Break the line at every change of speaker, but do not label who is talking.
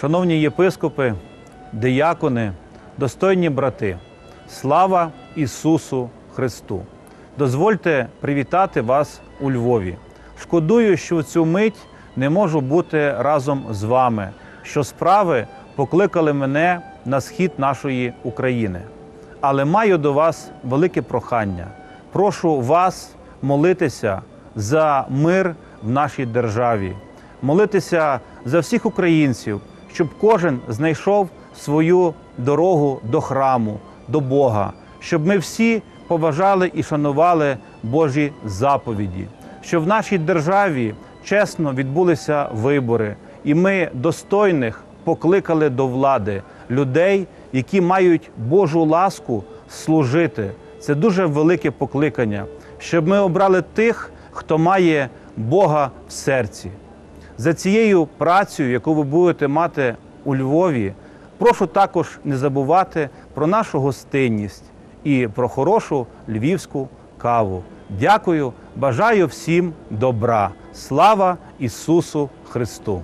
Шановні єпископи, диякони, достойні брати, слава Ісусу Христу! Дозвольте привітати вас у Львові. Шкодую, що в цю мить не можу бути разом з вами, що справи покликали мене на схід нашої України. Але маю до вас велике прохання. Прошу вас молитися за мир в нашій державі, молитися за всіх українців, щоб кожен знайшов свою дорогу до храму, до Бога, щоб ми всі поважали і шанували Божі заповіді, щоб в нашій державі чесно відбулися вибори, і ми достойних покликали до влади людей, які мають Божу ласку служити. Це дуже велике покликання, щоб ми обрали тих, хто має Бога в серці. За цією працею, яку ви будете мати у Львові, прошу також не забувати про нашу гостинність і про хорошу львівську каву. Дякую, бажаю всім добра. Слава Ісусу Христу!